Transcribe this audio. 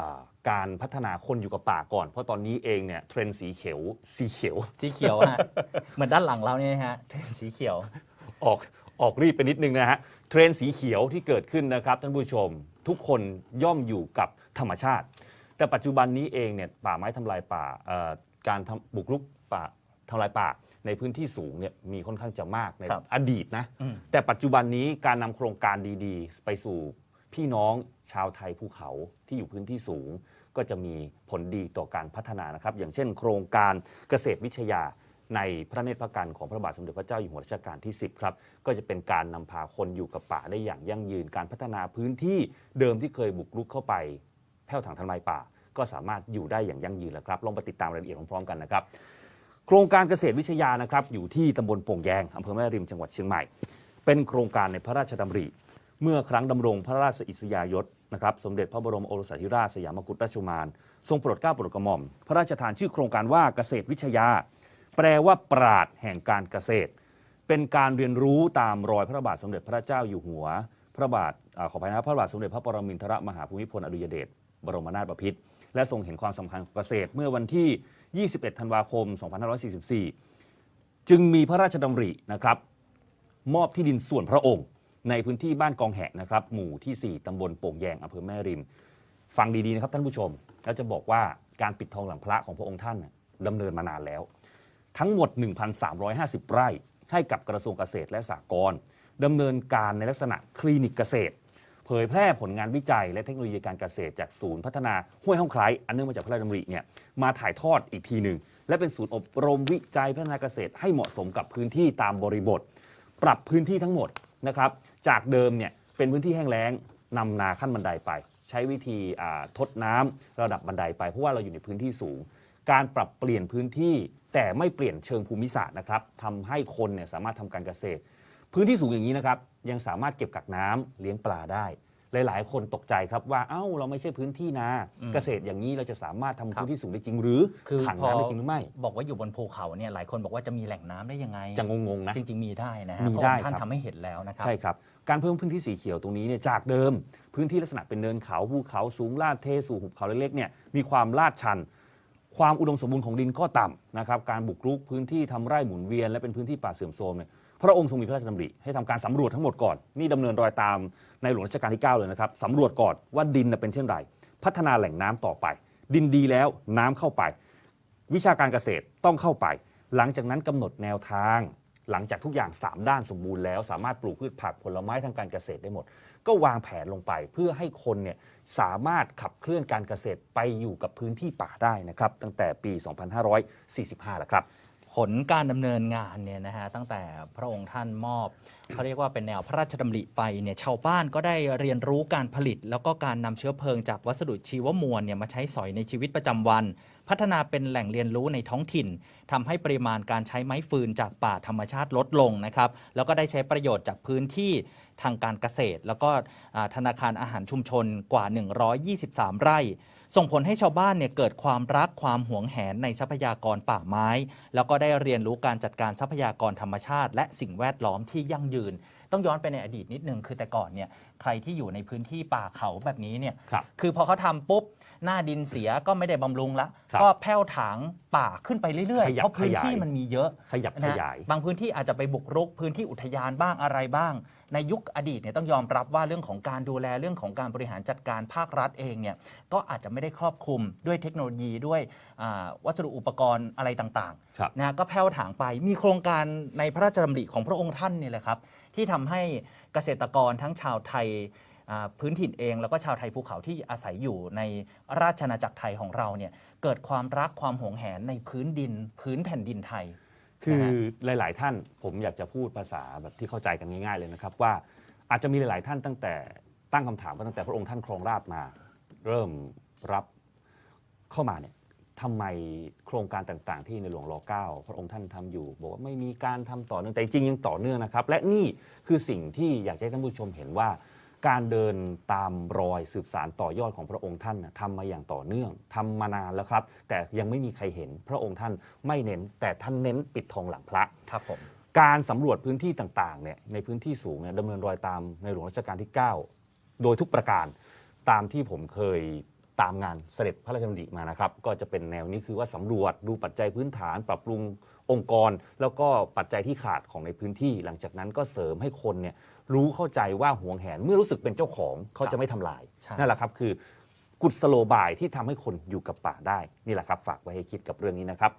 อ่าการพัฒนาคนอยู่กับป่าก่อน เพราะตอนนี้เองเนี่ยเทรนด์สีเขียวสีเขียว สีเขียวฮะ เหมือนด้านหลังเราเนี่ยนะฮะเทรนด์สีเขียว ออกออกรีบไปนิดนึงนะฮะเทรนด์สีเขียวที่เกิดขึ้นนะครับท่านผู้ชมทุกคนย่อมอยู่กับธรรมชาติ แต่ปัจจุบันนี้เองเนี่ยป่าไม้ทำลายป่าเอ่อการทำบุกรุกป่าทำลายป่าในพื้นที่สูงเนี่ยมีค่อนข้างจะมากในครับอดีตนะอืมแต่ปัจจุบันนี้การนำโครงการดีๆ ไปสู่ พี่น้องชาวไทยภูเขาที่อยู่พื้นที่สูง ก็จะมีผลดีต่อการพัฒนานะครับ อย่างเช่น โครงการเกษตรวิทยาในพระเนตรพระกันของพระบาทสมเด็จพระเจ้าอยู่หัวรัชกาลที่ 10 ครับ ก็จะเป็นการนำพาคนอยู่กับป่าได้อย่างยั่งยืน การพัฒนาพื้นที่เดิมที่เคยบุกรุกเข้าไปแผ่วถังทำลายป่า ก็สามารถอยู่ได้อย่างยั่งยืนแล้วครับ ลองไปติดตามรายละเอียดพร้อมๆกันนะครับ โครงการเกษตรวิทยานะครับอยู่ที่ตำบลโป่งแยงอำเภอแม่ริมจังหวัดเชียงใหม่ เป็นโครงการในพระราชดำริ เมื่อครั้งดำรงพระราชอิสริยาภถนะครับสมเด็จพระบรมโอรสาธิราชสยามกุฎราชกุมาร ทรงโปรดเกล้าโปรดกระหม่อม พระราชทานชื่อโครงการว่าเกษตรวิทยา แปลว่าปราดแห่งการเกษตร เป็นการเรียนรู้ตามรอยพระบาทสมเด็จพระเจ้าอยู่หัว พระบาทอขออภัยนะครับพระบาทสมเด็จพระปรมินทรมหาภูมิพลอดุยเดชบรมนาถบพิตรและทรงเห็นความสำคัญของเกษตรเมื่อวันที่ 21 ธันวาคม 2544 จึงมีพระราชดำรินะครับ มอบที่ดินส่วนพระองค์ ในพื้นที่บ้านกองแหะนะครับหมู่ที่ 4ตำบลโป่งแยงอำเภอแม่ริม ฟังดีๆนะครับท่านผู้ชม แล้วจะบอกว่าการปิดทองหลังพระของพระองค์ท่านดำเนินมานานแล้ว ทั้งหมด 1,350 ไร่ ให้กับกระทรวงเกษตรและสหกรณ์ดำเนินการในลักษณะคลินิกเกษตร เผยแพร่ผลงานวิจัย และเทคโนโลยีการเกษตรจากศูนย์พัฒนาห้วยห้องคล้ายอันเนื่องมาจากพระราชดำริเนี่ยมาถ่ายทอดอีกทีหนึ่งและเป็นศูนย์อบรมวิจัยพัฒนาเกษตรให้เหมาะสมกับพื้นที่ตามบริบท ปรับพื้นที่ทั้งหมดนะครับ จากเดิมเนี่ยเป็นพื้นที่แห้งแล้งนำนาขั้นบันไดไป ใช้วิธีทดน้ำระดับบันไดไปเพราะว่าเราอยู่ในพื้นที่สูง การปรับเปลี่ยนพื้นที่แต่ไม่เปลี่ยนเชิงภูมิศาสตร์นะครับทำให้คนเนี่ยสามารถทำการเกษตร พื้นที่สูงอย่างนี้นะครับยังสามารถเก็บกักน้ำเลี้ยงปลาได้ หลายๆ คนตกใจครับว่าเอ้าเราไม่ใช่พื้นที่นาอืมเกษตรอย่างนี้เราจะสามารถทำครับพื้นที่สูงได้จริงหรือคือขังพอน้ำได้จริงหรือไม่ บอกว่าอยู่บนภูเขาเนี่ยหลายคนบอกว่าจะมีแหล่งน้ำได้ยังไงจะงงๆนะ จริง ๆ มีได้นะฮะมีพระได้องค์ท่านครับ ทำให้เห็นแล้วนะครับใช่ครับ การเพิ่มพื้นที่สีเขียวตรงนี้เนี่ยจากเดิม พื้นที่ลักษณะเป็นเนินเขาภูเขาสูงลาดเทสู่หุบเขาเล็กๆเนี่ยมีความลาดชัน ความอุดมสมบูรณ์ของดินก็ต่ำนะครับการบุกรุกพื้นที่ทำไร่หมุนเวียนและเป็นพื้นที่ป่าเสื่อมโทรมเนี่ย พระองค์ทรงมีพระราชดำริให้ทำการสำรวจทั้งหมดก่อน นี่ดำเนินรอยตามในหลวงรัชกาลที่ 9 เลยนะครับสำรวจก่อนว่าดินเป็นเช่นไร พัฒนาแหล่งน้ำต่อไป ดินดีแล้วน้ำเข้าไป วิชาการเกษตรต้องเข้าไป หลังจากนั้นกำหนดแนวทาง หลังจากทุกอย่าง 3 ด้านสมบูรณ์แล้ว สามารถปลูกพืชผักผลไม้ทางการเกษตรได้หมด ก็วางแผนลงไปเพื่อให้คนเนี่ยสามารถขับเคลื่อนการเกษตรไปอยู่กับพื้นที่ป่าได้นะครับตั้งแต่ปี 2545แล้วครับ ผลการดำเนินงานเนี่ยนะฮะตั้งแต่พระองค์ท่านมอบเขาเรียกว่าเป็นแนวพระราชดำริไปเนี่ยชาวบ้านก็ได้เรียนรู้การผลิต แล้วก็การนำเชื้อเพลิงจากวัสดุชีวมวลเนี่ยมาใช้สอยในชีวิตประจำวัน พัฒนาเป็นแหล่งเรียนรู้ในท้องถิ่นทำให้ปริมาณการใช้ไม้ฟืนจากป่าธรรมชาติลดลงนะครับแล้วก็ได้ใช้ประโยชน์จากพื้นที่ทางการเกษตร แล้วก็ธนาคารอาหารชุมชนกว่า 123 ไร่ ส่งผลให้ชาวบ้านเนี่ยเกิดความรักความหวงแหนในทรัพยากรป่าไม้ แล้วก็ได้เรียนรู้การจัดการทรัพยากรธรรมชาติ และสิ่งแวดล้อมที่ยั่งยืน ต้องย้อนไปในอดีตนิดนึงคือแต่ก่อนเนี่ยใครที่อยู่ในพื้นที่ป่าเขาแบบนี้เนี่ยครับ คือพอเขาทำปุ๊บหน้าดินเสียก็ไม่ได้บำรุงละครับก็แผ่วถางป่าขึ้นไปเรื่อยขๆยับเพราะพื้นขยาย ที่มันมีเยอะ ขยับขนะฮะยาย บางพื้นที่อาจจะไปบุกรุกพื้นที่อุทยานบ้างอะไรบ้าง ในยุคอดีตเนี่ยต้องยอมรับว่าเรื่องของการดูแลเรื่องของการบริหารจัดการภาครัฐเองเนี่ยก็อาจจะไม่ได้ครอบคลุมด้วยเทคโนโลยีด้วยอ่าวัสดุอุปกรณ์อะไรต่างครับ ๆนะฮะก็แผ่วถางไปมีโครงการในพระราชดำริของพระองค์ท่านเนี่ยแหละครับ ที่ทำให้เกษตรกรทั้งชาวไทยอ่าพื้นถิ่นเอง แล้วก็ชาวไทยภูเขาที่อาศัยอยู่ในราชอาณาจักรไทยของเราเนี่ยเกิดความรักความหวงแหนในพื้นดินพื้นแผ่นดินไทย คือนะฮะหลาย ๆ ท่านผมอยากจะพูดภาษาแบบที่เข้าใจกันง่าย ๆ เลยนะครับว่าอาจจะมีหลาย ๆ ท่านตั้งแต่ตั้งคำถามว่าตั้งแต่พระองค์ท่านครองราชย์มา เริ่มรับเข้ามาเนี่ย ทำไมโครงการต่างๆ ที่ในหลวงร9พระองค์ท่านทำอยู่ บอกว่าไม่มีการทำต่อเนื่องแต่จริงๆยังต่อเนื่องนะครับ และนี่คือสิ่งที่อยากจะให้ท่านผู้ชมเห็นว่า การเดินตามรอยสืบสารต่อยอดของพระองค์ท่านน่ะทำมาอย่างต่อเนื่องทำมานานแล้วครับ แต่ยังไม่มีใครเห็นพระองค์ท่านไม่เน้น แต่ท่านเน้นปิดทองหลังพระครับผมการสำรวจพื้นที่ต่างๆเนี่ยในพื้นที่สูงเนี่ยดำเนินรอยตามในหลวงรัชกาลที่ 9 โดยทุกประการตามที่ผมเคย ตามงานเสด็จพระราชดำริมานะครับ ก็จะเป็นแนวนี้คือว่าสำรวจดูปัจจัยพื้นฐาน ปรับปรุงองค์กร แล้วก็ปัจจัยที่ขาดของในพื้นที่ หลังจากนั้นก็เสริมให้คนเนี่ยรู้เข้าใจว่าหวงแหนเมื่อรู้สึกเป็นเจ้าของเขาจะไม่ทำลายใช่ นั่นแหละครับคือกุศโลบายที่ทำให้คนอยู่กับป่าได้นี่แหละครับ ฝากไว้ให้คิดกับเรื่องนี้นะครับ